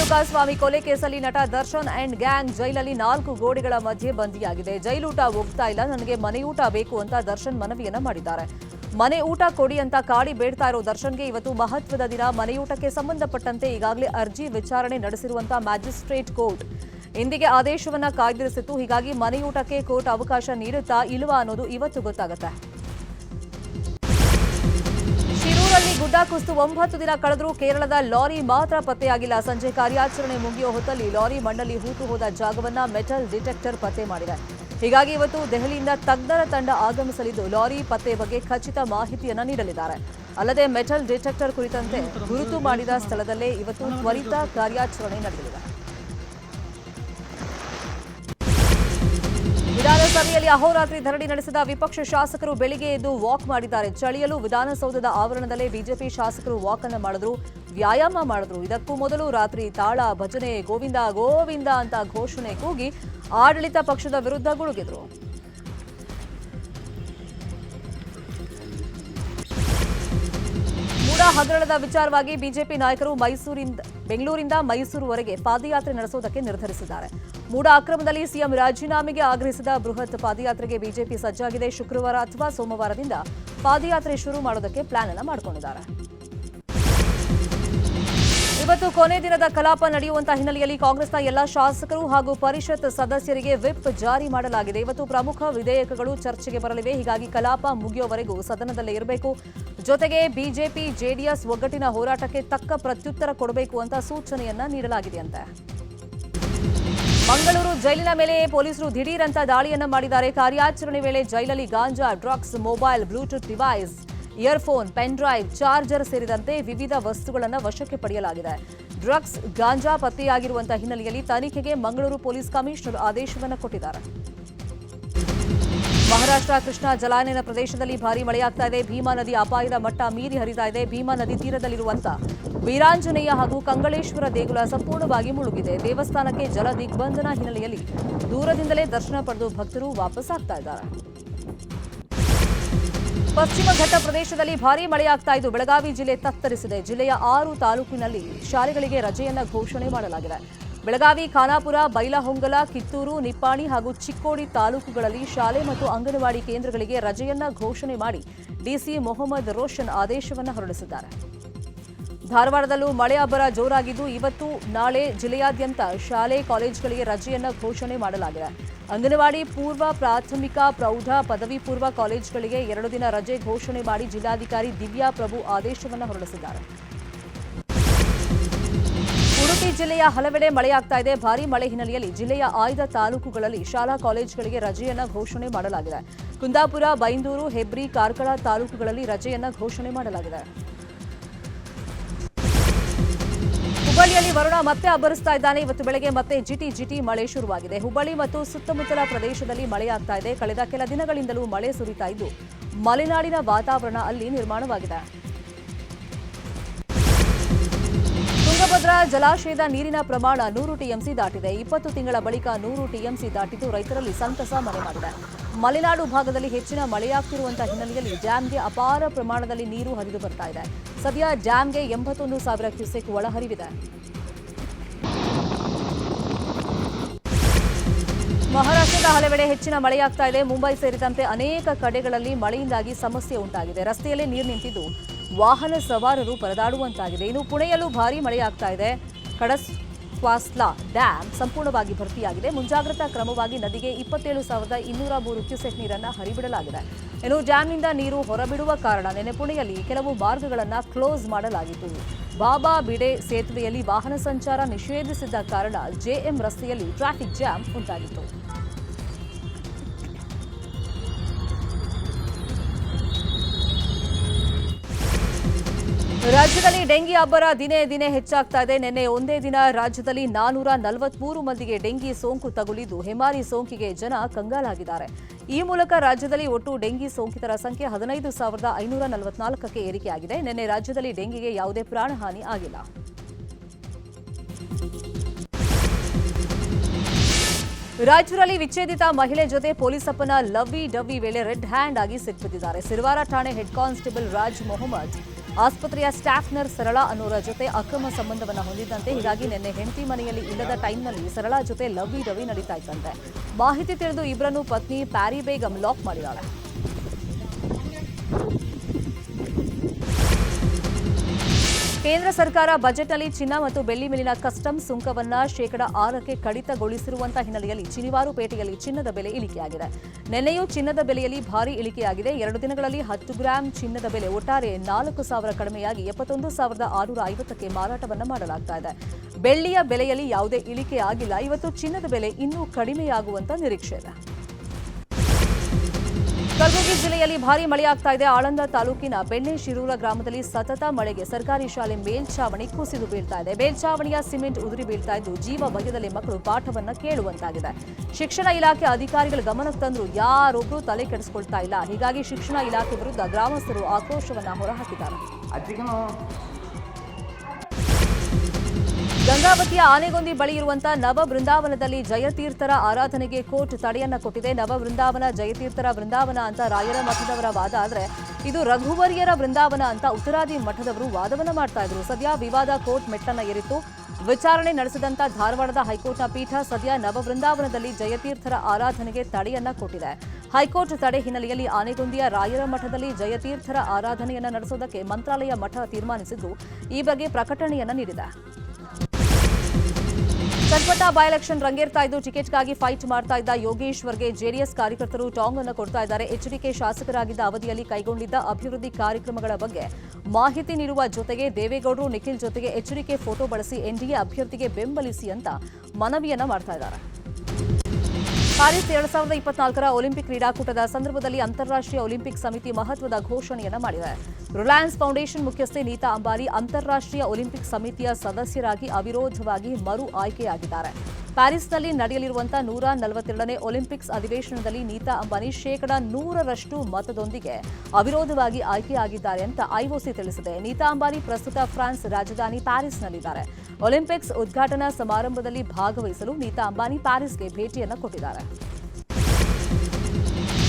ರೇಣುಕಾಸ್ವಾಮಿ ಕೊಲೆ ಕೇಸಲ್ಲಿ ನಟ ದರ್ಶನ್ ಅಂಡ್ ಗ್ಯಾಂಗ್ ಜೈಲಲ್ಲಿ ನಾಲ್ಕು ಗೋಡೆಗಳ ಮಧ್ಯೆ ಬಂದಿಯಾಗಿದೆ. ಜೈಲೂಟ ಹೋಗ್ತಾ ಇಲ್ಲ. ನನಗೆ ಮನೆಯೂಟ ಬೇಕು ಅಂತ ದರ್ಶನ್ ಮನವಿಯನ್ನ ಮಾಡಿದ್ದಾರೆ. ಮನೆ ಊಟ ಕೊಡಿ ಅಂತ ಕಾಡಿ ಬೇಡ್ತಾ ಇರೋ ದರ್ಶನ್ಗೆ ಇವತ್ತು ಮಹತ್ವದ ದಿನ. ಮನೆಯೂಟಕ್ಕೆ ಸಂಬಂಧಪಟ್ಟಂತೆ ಈಗಾಗಲೇ ಅರ್ಜಿ ವಿಚಾರಣೆ ನಡೆಸಿರುವಂತಹ ಮ್ಯಾಜಿಸ್ಟ್ರೇಟ್ ಕೋರ್ಟ್. ಇಂದಿಗೆ ಆದೇಶವನ್ನ ಕಾಯ್ದಿರಿಸಿತ್ತು. ಹೀಗಾಗಿ ಮನೆಯೂಟಕ್ಕೆ ಕೋರ್ಟ್ ಅವಕಾಶ ನೀಡುತ್ತಾ ಇಲ್ವಾ ಅನ್ನೋದು ಇವತ್ತು ಗೊತ್ತಾಗುತ್ತೆ. ಕುಸಿದು ಒಂಬತ್ತು ದಿನ ಕಳೆದರೂ ಕೇರಳದ ಲಾರಿ ಮಾತ್ರ ಪತ್ತೆಯಾಗಿಲ್ಲ. ಸಂಜೆ ಕಾರ್ಯಾಚರಣೆ ಮುಗಿಯೋ ಹೊತ್ತಲ್ಲಿ ಲಾರಿ ಮಂಡಲಿ ಹೂತು ಹೋದ ಜಾಗವನ್ನ ಮೆಟಲ್ ಡಿಟೆಕ್ಟರ್ ಪತ್ತೆ ಮಾಡಿದೆ. ಹೀಗಾಗಿ ಇವತ್ತು ದೆಹಲಿಯಿಂದ ತಜ್ಞರ ತಂಡ ಆಗಮಿಸಲಿದ್ದು, ಲಾರಿ ಪತ್ತೆ ಬಗ್ಗೆ ಖಚಿತ ಮಾಹಿತಿಯನ್ನ ನೀಡಲಿದ್ದಾರೆ. ಅಲ್ಲದೆ ಮೆಟಲ್ ಡಿಟೆಕ್ಟರ್ ಕುರಿತಂತೆ ಗುರುತು ಮಾಡಿದ ಸ್ಥಳದಲ್ಲೇ ಇವತ್ತು ತ್ವರಿತ ಕಾರ್ಯಾಚರಣೆ ನಡೆಯಲಿದೆ. ವಿಧಾನಸಭೆಯಲ್ಲಿ ಅಹೋರಾತ್ರಿ ಧರಣಿ ನಡೆಸಿದ ವಿಪಕ್ಷ ಶಾಸಕರು ಬೆಳಿಗ್ಗೆ ಎದ್ದು ವಾಕ್ ಮಾಡಿದ್ದಾರೆ. ಚಳಿಯಲು ವಿಧಾನಸೌಧದ ಆವರಣದಲ್ಲೇ ಬಿಜೆಪಿ ಶಾಸಕರು ವಾಕ್ ಅನ್ನು ಮಾಡಿದ್ರು, ವ್ಯಾಯಾಮ ಮಾಡಿದ್ರು. ಇದಕ್ಕೂ ಮೊದಲು ರಾತ್ರಿ ತಾಳ ಭಜನೆ ಗೋವಿಂದ ಗೋವಿಂದ ಅಂತ ಘೋಷಣೆ ಕೂಗಿ ಆಡಳಿತ ಪಕ್ಷದ ವಿರುದ್ಧ ಗುಡುಗಿದ್ರು. ಮೂಡ ಹಗರಣದ ವಿಚಾರವಾಗಿ ಬಿಜೆಪಿ ನಾಯಕರು ಮೈಸೂರಿಂದ, ಬೆಂಗಳೂರಿಂದ ಮೈಸೂರುವರೆಗೆ ಪಾದಯಾತ್ರೆ ನಡೆಸುವುದಕ್ಕೆ ನಿರ್ಧರಿಸಿದ್ದಾರೆ. ಮೂಡ ಅಕ್ರಮದಲ್ಲಿ ಸಿಎಂ ರಾಜೀನಾಮೆಗೆ ಆಗ್ರಹಿಸಿದ ಬೃಹತ್ ಪಾದಯಾತ್ರೆಗೆ ಬಿಜೆಪಿ ಸಜ್ಜಾಗಿದೆ. ಶುಕ್ರವಾರ ಅಥವಾ ಸೋಮವಾರದಿಂದ ಪಾದಯಾತ್ರೆ ಶುರು ಮಾಡೋದಕ್ಕೆ ಪ್ಲಾನ್ ಅನ್ನು ಮಾಡಿಕೊಂಡಿದ್ದಾರೆ. ಇವತ್ತು ಕೊನೆ ದಿನದ ಕಲಾಪ ನಡೆಯುವಂತಹ ಹಿನ್ನೆಲೆಯಲ್ಲಿ ಕಾಂಗ್ರೆಸ್ನ ಎಲ್ಲಾ ಶಾಸಕರು ಹಾಗೂ ಪರಿಷತ್ ಸದಸ್ಯರಿಗೆ ವಿಪ್ ಜಾರಿ ಮಾಡಲಾಗಿದೆ. ಇವತ್ತು ಪ್ರಮುಖ ವಿಧೇಯಕಗಳು ಚರ್ಚೆಗೆ ಬರಲಿವೆ. ಹೀಗಾಗಿ ಕಲಾಪ ಮುಗಿಯುವವರೆಗೂ ಸದನದಲ್ಲೇ ಇರಬೇಕು. ಜೊತೆಗೆ ಬಿಜೆಪಿ, ಜೆಡಿಎಸ್ ಒಗ್ಗಟ್ಟಿನ ಹೋರಾಟಕ್ಕೆ ತಕ್ಕ ಪ್ರತ್ಯುತ್ತರ ಕೊಡಬೇಕು ಅಂತ ಸೂಚನೆಯನ್ನ ನೀಡಲಾಗಿದೆಯಂತೆ. ಮಂಗಳೂರು ಜೈಲಿನ ಮೇಲೆ ಪೊಲೀಸರು ದಿಢೀರಂತ ದಾಳಿಯನ್ನು ಮಾಡಿದ್ದಾರೆ. ಕಾರ್ಯಾಚರಣೆ ವೇಳೆ ಜೈಲಲ್ಲಿ ಗಾಂಜಾ, drugs, mobile, Bluetooth device, earphone, pen drive, charger ಸೇರಿದಂತೆ ವಿವಿಧ ವಸ್ತುಗಳನ್ನು ವಶಕ್ಕೆ ಪಡೆಯಲಾಗಿದೆ. ಡ್ರಗ್ಸ್, ಗಾಂಜಾ ಪತ್ತೆಯಾಗಿರುವಂತಹ ಹಿನ್ನೆಲೆಯಲ್ಲಿ ತನಿಖೆಗೆ ಮಂಗಳೂರು ಪೊಲೀಸ್ ಕಮಿಷನರ್ ಆದೇಶವನ್ನು ಕೊಟ್ಟಿದ್ದಾರೆ. ಮಹಾರಾಷ್ಟ್ರ ಕೃಷ್ಣಾ ಜಲಾನಯನ ಪ್ರದೇಶದಲ್ಲಿ ಭಾರಿ ಮಳೆಯಾಗ್ತಾ ಇದೆ. ಭೀಮಾ ನದಿ ಅಪಾಯದ ಮಟ್ಟ ಮೀರಿ ಹರಿತಾ ಇದೆ. ಭೀಮಾ ನದಿ ತೀರದಲ್ಲಿರುವಂತ ವೀರಾಂಜನೇಯ ಹಾಗೂ ಕಂಗಳೇಶ್ವರ ದೇಗುಲ ಸಂಪೂರ್ಣವಾಗಿ ಮುಳುಗಿದೆ. ದೇವಸ್ಥಾನಕ್ಕೆ ಜಲ ದಿಗ್ಬಂಧನ ಹಿನ್ನೆಲೆಯಲ್ಲಿ ದೂರದಿಂದಲೇ ದರ್ಶನ ಪಡೆದು ಭಕ್ತರು ವಾಪಸ್ ಆಗ್ತಾ ಇದ್ದಾರೆ. ಪಶ್ಚಿಮ ಘಟ್ಟ ಪ್ರದೇಶದಲ್ಲಿ ಭಾರೀ ಮಳೆಯಾಗ್ತಾ ಇದ್ದು ಬೆಳಗಾವಿ ಜಿಲ್ಲೆ ತತ್ತರಿಸಿದೆ. ಜಿಲ್ಲೆಯ ಆರು ತಾಲೂಕಿನಲ್ಲಿ ಶಾಲೆಗಳಿಗೆ ರಜೆಯನ್ನ ಘೋಷಣೆ ಮಾಡಲಾಗಿದೆ. ಬೆಳಗಾವಿ, ಖಾನಾಪುರ, ಬೈಲಹೊಂಗಲ, ಕಿತ್ತೂರು, ನಿಪ್ಪಾಣಿ ಹಾಗೂ ಚಿಕ್ಕೋಡಿ ತಾಲೂಕುಗಳಲ್ಲಿ ಶಾಲೆ ಮತ್ತು ಅಂಗನವಾಡಿ ಕೇಂದ್ರಗಳಿಗೆ ರಜೆಯನ್ನ ಘೋಷಣೆ ಮಾಡಿ ಡಿಸಿ ಮೊಹಮ್ಮದ್ ರೋಷನ್ ಆದೇಶವನ್ನು ಹೊರಡಿಸಿದ್ದಾರೆ. ಧಾರವಾಡದಲ್ಲೂ ಮಳೆ ಅಬ್ಬರ ಜೋರಾಗಿದ್ದು ಇವತ್ತು ನಾಳೆ ಜಿಲ್ಲೆಯಾದ್ಯಂತ ಶಾಲೆ, ಕಾಲೇಜುಗಳಿಗೆ ರಜೆಯನ್ನ ಘೋಷಣೆ ಮಾಡಲಾಗಿದೆ. ಅಂಗನವಾಡಿ ಪೂರ್ವ ಪ್ರಾಥಮಿಕ, ಪ್ರೌಢ, ಪದವಿ ಪೂರ್ವ ಕಾಲೇಜುಗಳಿಗೆ ಎರಡು ದಿನ ರಜೆ ಘೋಷಣೆ ಮಾಡಿ ಜಿಲ್ಲಾಧಿಕಾರಿ ದಿವ್ಯಾ ಪ್ರಭು ಆದೇಶವನ್ನು ಹೊರಡಿಸಿದ್ದಾರೆ. ಉಡುಪಿ ಜಿಲ್ಲೆಯ ಹಲವೆಡೆ ಮಳೆಯಾಗ್ತಾ ಇದೆ. ಭಾರೀ ಮಳೆ ಹಿನ್ನೆಲೆಯಲ್ಲಿ ಜಿಲ್ಲೆಯ ಆಯ್ದ ತಾಲೂಕುಗಳಲ್ಲಿ ಶಾಲಾ ಕಾಲೇಜುಗಳಿಗೆ ರಜೆಯನ್ನ ಘೋಷಣೆ ಮಾಡಲಾಗಿದೆ. ಕುಂದಾಪುರ, ಬೈಂದೂರು, ಹೆಬ್ರಿ, ಕಾರ್ಕಳ ತಾಲೂಕುಗಳಲ್ಲಿ ರಜೆಯನ್ನ ಘೋಷಣೆ ಮಾಡಲಾಗಿದೆ. ಹುಬ್ಬಳ್ಳಿಯಲ್ಲಿ ವರುಣ ಮತ್ತೆ ಅಬ್ಬರಿಸ್ತಾ ಇದ್ದಾನೆ. ಇವತ್ತು ಬೆಳಗ್ಗೆ ಮತ್ತೆ ಜಿಟಿ ಜಿಟಿ ಮಳೆ ಶುರುವಾಗಿದೆ. ಹುಬ್ಬಳ್ಳಿ ಮತ್ತು ಸುತ್ತಮುತ್ತಲ ಪ್ರದೇಶದಲ್ಲಿ ಮಳೆಯಾಗ್ತಾ ಇದೆ. ಕಳೆದ ಕೆಲ ದಿನಗಳಿಂದಲೂ ಮಳೆ ಸುರಿತಾ ಇದ್ದು, ಮಲೆನಾಡಿನ ವಾತಾವರಣ ಅಲ್ಲಿ ನಿರ್ಮಾಣವಾಗಿದೆ. ತುಂಗಭದ್ರಾ ಜಲಾಶಯದ ನೀರಿನ ಪ್ರಮಾಣ ನೂರು ಟಿಎಂಸಿ ದಾಟಿದೆ. ಇಪ್ಪತ್ತು ತಿಂಗಳ ಬಳಿಕ ನೂರು ಟಿಎಂಸಿ ದಾಟಿದ್ದು ರೈತರಲ್ಲಿ ಸಂತಸ ಮನೆ ಮಾಡಿದೆ. ಮಲೆನಾಡು ಭಾಗದಲ್ಲಿ ಹೆಚ್ಚಿನ ಮಳೆಯಾಗ್ತಿರುವಂತಹ ಹಿನ್ನೆಲೆಯಲ್ಲಿ ಡ್ಯಾಂಗೆ ಅಪಾರ ಪ್ರಮಾಣದಲ್ಲಿ ನೀರು ಹರಿದು ಬರ್ತಾ ಇದೆ. ಸದ್ಯ ಡ್ಯಾಂಗೆ ಎಂಬತ್ತೊಂದು ಸಾವಿರ ಕ್ಯೂಸೆಕ್ ಒಳಹರಿವಿದೆ. ಮಹಾರಾಷ್ಟ್ರದ ಹಲವೆಡೆ ಹೆಚ್ಚಿನ ಮಳೆಯಾಗ್ತಾ ಇದೆ. ಮುಂಬೈ ಸೇರಿದಂತೆ ಅನೇಕ ಕಡೆಗಳಲ್ಲಿ ಮಳೆಯಿಂದಾಗಿ ಸಮಸ್ಯೆ ಉಂಟಾಗಿದೆ. ರಸ್ತೆಯಲ್ಲೇ ನೀರು ನಿಂತಿದ್ದು ವಾಹನ ಸವಾರರು ಪರದಾಡುವಂತಾಗಿದೆ. ಇನ್ನು ಪುಣೆಯಲ್ಲೂ ಭಾರೀ ಮಳೆಯಾಗ್ತಾ ಇದೆ. ಕಡಸ್ ಕ್ವಾಸ್ಲಾ ಡ್ಯಾಂ ಸಂಪೂರ್ಣವಾಗಿ ಭರ್ತಿಯಾಗಿದೆ. ಮುಂಜಾಗ್ರತಾ ಕ್ರಮವಾಗಿ ನದಿಗೆ ಇಪ್ಪತ್ತೇಳು ಸಾವಿರದ ಇನ್ನೂರ ಮೂರು ಕ್ಯೂಸೆಕ್ ನೀರನ್ನು ಹರಿಬಿಡಲಾಗಿದೆ. ಇನ್ನು ಡ್ಯಾಂನಿಂದ ನೀರು ಹೊರಬಿಡುವ ಕಾರಣ ನೆನೆ ಪುಣೆಯಲ್ಲಿ ಕೆಲವು ಮಾರ್ಗಗಳನ್ನು ಕ್ಲೋಸ್ ಮಾಡಲಾಗಿತ್ತು. ಬಾಬಾ ಬಿಡೆ ಸೇತುವೆಯಲ್ಲಿ ವಾಹನ ಸಂಚಾರ ನಿಷೇಧಿಸಿದ್ದ ಕಾರಣ ಜೆಎಂ ರಸ್ತೆಯಲ್ಲಿ ಟ್ರಾಫಿಕ್ ಜಾಮ್ ಉಂಟಾಗಿತ್ತು. ರಾಜ್ಯದಲ್ಲಿ ಡೆಂಗಿ ಅಬ್ಬರ ದಿನೇ ದಿನೇ ಹೆಚ್ಚಾಗ್ತಾ ಇದೆ. ನಿನ್ನೆ ಒಂದೇ ದಿನ ರಾಜ್ಯದಲ್ಲಿ ನಾನೂರ ನಲವತ್ಮೂರು ಮಂದಿಗೆ ಡೆಂಗಿ ಸೋಂಕು ತಗುಲಿದ್ದು, ಹೆಮಾರಿ ಸೋಂಕಿಗೆ ಜನ ಕಂಗಾಲಾಗಿದ್ದಾರೆ. ಈ ಮೂಲಕ ರಾಜ್ಯದಲ್ಲಿ ಒಟ್ಟು ಡೆಂಗಿ ಸೋಂಕಿತರ ಸಂಖ್ಯೆ ಹದಿನೈದು ಸಾವಿರದ ಐನೂರ ನಲವತ್ನಾಲ್ಕಕ್ಕೆ ಏರಿಕೆಯಾಗಿದೆ. ನಿನ್ನೆ ರಾಜ್ಯದಲ್ಲಿ ಡೆಂಗಿಗೆ ಯಾವುದೇ ಪ್ರಾಣಹಾನಿ ಆಗಿಲ್ಲ. ರಾಯಚೂರಲ್ಲಿ ವಿಚ್ಛೇದಿತ ಮಹಿಳೆ ಜೊತೆ ಪೊಲೀಸಪ್ಪನ ಲವ್ವಿ ಡವ್ವಿ ವೇಳೆ ರೆಡ್ ಹ್ಯಾಂಡ್ ಆಗಿ ಸಿಕ್ಕಿಬಿದ್ದಿದ್ದಾರೆ ಸಿರ್ವಾರ ಠಾಣೆ ಹೆಡ್ ಕಾನ್ಸ್ಟೇಬಲ್ ರಾಜ್ ಮೊಹಮ್ಮದ್ ಆಸ್ಪತ್ರೆಯ ಸ್ಟಾಫ್ ನರ್ಸ್ ಸರಳ ಅನ್ನೋರ ಜೊತೆ ಅಕ್ರಮ ಸಂಬಂಧವನ್ನ ಹೊಂದಿದ್ದಂತೆ, ಹೀಗಾಗಿ ನಿನ್ನೆ ಹೆಂಡತಿ ಮನೆಯಲ್ಲಿ ಇಲ್ಲದ ಟೈಮ್ನಲ್ಲಿ ಸರಳ ಜೊತೆ ಲವ್ವಿ ರವಿ ನಡೀತಾ ಇತ್ತಂತೆ. ಮಾಹಿತಿ ತಿಳಿದು ಇಬ್ಬರನ್ನು ಪತ್ನಿ ಪ್ಯಾರಿ ಬೇಗಂ ಲಾಕ್ ಮಾಡಿದ್ದಾಳೆ. ಕೇಂದ್ರ ಸರ್ಕಾರ ಬಜೆಟ್ನಲ್ಲಿ ಚಿನ್ನ ಮತ್ತು ಬೆಳ್ಳಿ ಮೇಲಿನ ಕಸ್ಟಮ್ಸ್ ಸುಂಕವನ್ನ ಶೇಕಡ ಆರಕ್ಕೆ ಕಡಿತಗೊಳಿಸಿರುವಂತಹ ಹಿನ್ನೆಲೆಯಲ್ಲಿ ಶನಿವಾರು ಪೇಟೆಯಲ್ಲಿ ಚಿನ್ನದ ಬೆಲೆ ಇಳಿಕೆಯಾಗಿದೆ. ನಿನ್ನೆಯೂ ಚಿನ್ನದ ಬೆಲೆಯಲ್ಲಿ ಭಾರಿ ಇಳಿಕೆಯಾಗಿದೆ. ಎರಡು ದಿನಗಳಲ್ಲಿ ಹತ್ತು ಗ್ರಾಂ ಚಿನ್ನದ ಬೆಲೆ ಒಟ್ಟಾರೆ ನಾಲ್ಕು ಸಾವಿರ ಕಡಿಮೆಯಾಗಿ ಎಪ್ಪತ್ತೊಂದು ಸಾವಿರದ ಆರುನೂರ ಐವತ್ತಕ್ಕೆ ಮಾರಾಟವನ್ನು ಮಾಡಲಾಗ್ತಾ ಇದೆ. ಬೆಳ್ಳಿಯ ಬೆಲೆಯಲ್ಲಿ ಯಾವುದೇ ಇಳಿಕೆ ಆಗಿಲ್ಲ. ಇವತ್ತು ಚಿನ್ನದ ಬೆಲೆ ಇನ್ನೂ ಕಡಿಮೆಯಾಗುವಂತ ನಿರೀಕ್ಷೆ ಇದೆ. ಕಲಬುರಗಿ ಜಿಲ್ಲೆಯಲ್ಲಿ ಭಾರೀ ಮಳೆಯಾಗ್ತಾ ಇದೆ. ಆಳಂದ ತಾಲೂಕಿನ ಬೆಣ್ಣೆ ಶಿರೂರ ಗ್ರಾಮದಲ್ಲಿ ಸತತ ಮಳೆಗೆ ಸರ್ಕಾರಿ ಶಾಲೆ ಮೇಲ್ಛಾವಣಿ ಕುಸಿದು ಬೀಳ್ತಾ ಇದೆ. ಮೇಲ್ಛಾವಣಿಯ ಸಿಮೆಂಟ್ ಉದುರಿ ಬೀಳ್ತಾ ಇದ್ದು ಜೀವ ಭಯದಲ್ಲಿ ಮಕ್ಕಳು ಪಾಠವನ್ನ ಕೇಳುವಂತಾಗಿದೆ. ಶಿಕ್ಷಣ ಇಲಾಖೆ ಅಧಿಕಾರಿಗಳ ಗಮನಕ್ಕೆ ತಂದರೂ ಯಾರೊಬ್ಬರೂ ತಲೆ ಕೆಡಿಸಿಕೊಳ್ತಾ ಇಲ್ಲ. ಹೀಗಾಗಿ ಶಿಕ್ಷಣ ಇಲಾಖೆ ವಿರುದ್ಧ ಗ್ರಾಮಸ್ಥರು ಆಕ್ರೋಶವನ್ನ ಹೊರಹಾಕಿದ್ದಾರೆ. ಗಂಗಾವತಿಯ ಆನೆಗೊಂದಿ ಬಳಿ ಇರುವಂತಹ ನವ ಬೃಂದಾವನದಲ್ಲಿ ಜಯತೀರ್ಥರ ಆರಾಧನೆಗೆ ಕೋರ್ಟ್ ತಡೆಯನ್ನ ಕೊಟ್ಟಿದೆ. ನವ ಬೃಂದಾವನ, ಜಯತೀರ್ಥರ ಬೃಂದಾವನ ಅಂತ ರಾಯರ ಮಠದವರ ವಾದ. ಆದರೆ ಇದು ರಘುವರಿಯರ ಬೃಂದಾವನ ಅಂತ ಉತ್ತರಾದಿ ಮಠದವರು ವಾದವನ್ನ ಮಾಡ್ತಾ ಇದ್ರು. ಸದ್ಯ ವಿವಾದ ಕೋರ್ಟ್ ಮೆಟ್ಟನ್ನ ಏರಿತ್ತು. ವಿಚಾರಣೆ ನಡೆಸಿದಂತ ಧಾರವಾಡದ ಹೈಕೋರ್ಟ್ನ ಪೀಠ ಸದ್ಯ ನವ ಬೃಂದಾವನದಲ್ಲಿ ಜಯತೀರ್ಥರ ಆರಾಧನೆಗೆ ತಡೆಯನ್ನ ಕೊಟ್ಟಿದೆ. ಹೈಕೋರ್ಟ್ ತಡೆ ಹಿನ್ನೆಲೆಯಲ್ಲಿ ಆನೆಗೊಂದಿಯ ರಾಯರ ಮಠದಲ್ಲಿ ಜಯತೀರ್ಥರ ಆರಾಧನೆಯನ್ನ ನಡೆಸೋದಕ್ಕೆ ಮಂತ್ರಾಲಯ ಮಠ ತೀರ್ಮಾನಿಸಿದ್ದು, ಈ ಬಗ್ಗೆ ಪ್ರಕಟಣೆಯನ್ನ ನೀಡಿದೆ. ಚನ್ನಪಟ್ಟ ಬೈ ಎಲೆಕ್ಷನ್ ರಂಗೇರ್ತಾ ಇದ್ದು ಟಿಕೆಟ್ಗಾಗಿ ಫೈಟ್ ಮಾಡ್ತಾ ಇದ್ದ ಯೋಗೇಶ್ವರ್ಗೆ ಜೆಡಿಎಸ್ ಕಾರ್ಯಕರ್ತರು ಟಾಂಗ್ ಅನ್ನು ಕೊಡ್ತಾ ಇದ್ದಾರೆ. ಎಚ್ಡಿಕೆ ಶಾಸಕರಾಗಿದ್ದ ಅವಧಿಯಲ್ಲಿ ಕೈಗೊಂಡಿದ್ದ ಅಭಿವೃದ್ಧಿ ಕಾರ್ಯಕ್ರಮಗಳ ಬಗ್ಗೆ ಮಾಹಿತಿ ನೀಡುವ ಜೊತೆಗೆ ದೇವೇಗೌಡರು ನಿಖಿಲ್ ಜೊತೆಗೆ ಎಚ್ಡಿಕೆ ಫೋಟೋ ಬಳಸಿ ಎನ್ಡಿಎ ಅಭ್ಯರ್ಥಿಗೆ ಬೆಂಬಲಿಸಿ ಅಂತ ಮನವಿಯನ್ನ ಮಾಡ್ತಾ ಇದ್ದಾರೆ. ಪ್ಯಾರಿಸ್ ಎರಡ್ ಸಾವಿರದ ಇಪ್ಪತ್ನಾಲ್ಕರ ಒಲಿಂಪಿಕ್ ಕ್ರೀಡಾಕೂಟದ ಸಂದರ್ಭದಲ್ಲಿ ಅಂತಾರಾಷ್ಟ್ರೀಯ ಒಲಿಂಪಿಕ್ ಸಮಿತಿ ಮಹತ್ವದ ಘೋಷಣೆಯನ್ನು ಮಾಡಿದೆ. ರಿಲಯನ್ಸ್ ಫೌಂಡೇಶನ್ ಮುಖ್ಯಸ್ಥೆ ನೀತಾ ಅಂಬಾರಿ ಅಂತಾರಾಷ್ಟ್ರೀಯ ಒಲಿಂಪಿಕ್ ಸಮಿತಿಯ ಸದಸ್ಯರಾಗಿ ಅವಿರೋಧವಾಗಿ ಮರು ಆಯ್ಕೆಯಾಗಿದ್ದಾರೆ. ಪ್ಯಾರಿಸ್ನಲ್ಲಿ ನಡೆಯಲಿರುವಂತಹ ನೂರ ನಲವತ್ತೆರಡನೇ ಒಲಿಂಪಿಕ್ಸ್ ಅಧಿವೇಶನದಲ್ಲಿ ನೀತಾ ಅಂಬಾನಿ ಶೇಕಡಾ ನೂರರಷ್ಟು ಮತದೊಂದಿಗೆ ಅವಿರೋಧವಾಗಿ ಆಯ್ಕೆಯಾಗಿದ್ದಾರೆ ಅಂತ ಐಒಸಿ ತಿಳಿಸಿದೆ. ನೀತಾ ಅಂಬಾನಿ ಪ್ರಸ್ತುತ ಫ್ರಾನ್ಸ್ ರಾಜಧಾನಿ ಪ್ಯಾರಿಸ್ನಲ್ಲಿದ್ದಾರೆ. ಒಲಿಂಪಿಕ್ಸ್ ಉದ್ಘಾಟನಾ ಸಮಾರಂಭದಲ್ಲಿ ಭಾಗವಹಿಸಲು ನೀತಾ ಅಂಬಾನಿ ಪ್ಯಾರಿಸ್ಗೆ ಭೇಟಿಯನ್ನು ಕೊಟ್ಟಿದ್ದಾರೆ.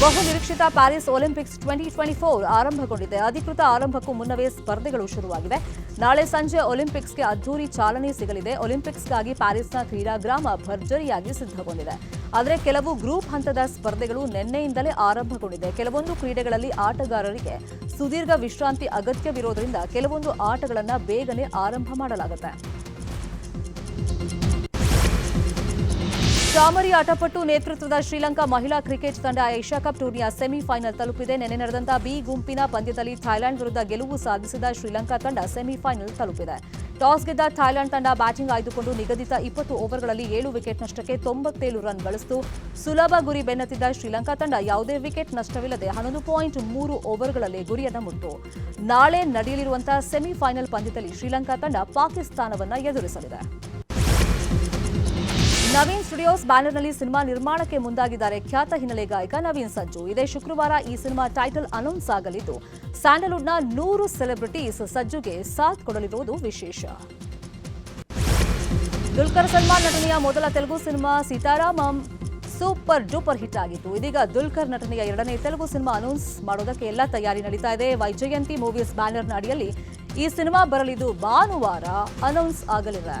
ಬಹು ನಿರೀಕ್ಷಿತ Paris Olympics twenty twenty four ಆರಂಭಗೊಂಡಿದೆ. ಅಧಿಕೃತ ಆರಂಭಕ್ಕೂ ಮುನ್ನವೇ ಸ್ಪರ್ಧೆಗಳು ಶುರುವಾಗಿವೆ. ನಾಳೆ ಸಂಜೆ ಒಲಿಂಪಿಕ್ಸ್ಗೆ ಅದ್ದೂರಿ ಚಾಲನೆ ಸಿಗಲಿದೆ. ಒಲಿಂಪಿಕ್ಸ್ಗಾಗಿ ಪ್ಯಾರಿಸ್ನ ಕ್ರೀಡಾಗ್ರಾಮ ಭರ್ಜರಿಯಾಗಿ ಸಿದ್ಧಗೊಂಡಿದೆ. ಆದರೆ ಕೆಲವು ಗ್ರೂಪ್ ಹಂತದ ಸ್ಪರ್ಧೆಗಳು ನಿನ್ನೆಯಿಂದಲೇ ಆರಂಭಗೊಂಡಿದೆ. ಕೆಲವೊಂದು ಕ್ರೀಡೆಗಳಲ್ಲಿ ಆಟಗಾರರಿಗೆ ಸುದೀರ್ಘ ವಿಶ್ರಾಂತಿ ಅಗತ್ಯವಿರೋದ್ರಿಂದ ಕೆಲವೊಂದು ಆಟಗಳನ್ನು ಬೇಗನೆ ಆರಂಭ ಮಾಡಲಾಗುತ್ತೆ. ಚಾಮರಿ ಆಟಪಟ್ಟು ನೇತೃತ್ವದ ಶ್ರೀಲಂಕಾ ಮಹಿಳಾ ಕ್ರಿಕೆಟ್ ತಂಡ ಏಷ್ಯಾ ಕಪ್ ಟೂರ್ನಿಯ ಸೆಮಿಫೈನಲ್ ತಲುಪಿದೆ. ನಿನ್ನೆ ನಡೆದಂತಹ ಬಿ ಗುಂಪಿನ ಪಂದ್ಯದಲ್ಲಿ ಥೈಲ್ಯಾಂಡ್ ವಿರುದ್ಧ ಗೆಲುವು ಸಾಧಿಸಿದ ಶ್ರೀಲಂಕಾ ತಂಡ ಸೆಮಿಫೈನಲ್ ತಲುಪಿದೆ. ಟಾಸ್ ಗೆದ್ದ ಥೈಲ್ಯಾಂಡ್ ತಂಡ ಬ್ಯಾಟಿಂಗ್ ಆಯ್ದುಕೊಂಡು ನಿಗದಿತ ಇಪ್ಪತ್ತು ಓವರ್ಗಳಲ್ಲಿ ಏಳು ವಿಕೆಟ್ ನಷ್ಟಕ್ಕೆ ತೊಂಬತ್ತೇಳು ರನ್ ಗಳಿಸಿತು. ಸುಲಭ ಗುರಿ ಬೆನ್ನತ್ತಿದ್ದ ಶ್ರೀಲಂಕಾ ತಂಡ ಯಾವುದೇ ವಿಕೆಟ್ ನಷ್ಟವಿಲ್ಲದೆ ಹನ್ನೊಂದು ಪಾಯಿಂಟ್ ಮೂರು ಓವರ್ಗಳಲ್ಲಿ ಗುರಿಯನ್ನು ಮುಟ್ಟು. ನಾಳೆ ನಡೆಯಲಿರುವಂತಹ ಸೆಮಿಫೈನಲ್ ಪಂದ್ಯದಲ್ಲಿ ಶ್ರೀಲಂಕಾ ತಂಡ ಪಾಕಿಸ್ತಾನವನ್ನು ಎದುರಿಸಲಿದೆ. ನವೀನ್ ಸ್ಟುಡಿಯೋಸ್ ಬ್ಯಾನರ್ನಲ್ಲಿ ಸಿನಿಮಾ ನಿರ್ಮಾಣಕ್ಕೆ ಮುಂದಾಗಿದ್ದಾರೆ ಖ್ಯಾತ ಹಿನ್ನೆಲೆ ಗಾಯಕ ನವೀನ್ ಸಂಜು. ಇದೇ ಶುಕ್ರವಾರ ಈ ಸಿನಿಮಾ ಟೈಟಲ್ ಅನೌನ್ಸ್ ಆಗಲಿದ್ದು, ಸ್ಯಾಂಡಲ್ವುಡ್ನ ನೂರು ಸೆಲೆಬ್ರಿಟೀಸ್ ಸಜ್ಜುಗೆ ಸಾಥ್ ಕೊಡಲಿರುವುದು ವಿಶೇಷ. ದುಲ್ಕರ್ ಸಲ್ಮಾನ್ ನಟನೆಯ ಮೊದಲ Telugu cinema Sita Ramam super duper hit ಆಗಿತ್ತು. ಇದೀಗ ದುಲ್ಕರ್ ನಟನೆಯ ಎರಡನೇ ತೆಲುಗು ಸಿನಿಮಾ ಅನೌನ್ಸ್ ಮಾಡೋದಕ್ಕೆ ಎಲ್ಲ ತಯಾರಿ ನಡೀತಾ ಇದೆ. ವೈಜಯಂತಿ ಮೂವೀಸ್ ಬ್ಯಾನರ್ನ ಅಡಿಯಲ್ಲಿ ಈ ಸಿನಿಮಾ ಬರಲಿದ್ದು ಭಾನುವಾರ ಅನೌನ್ಸ್ ಆಗಲಿದೆ.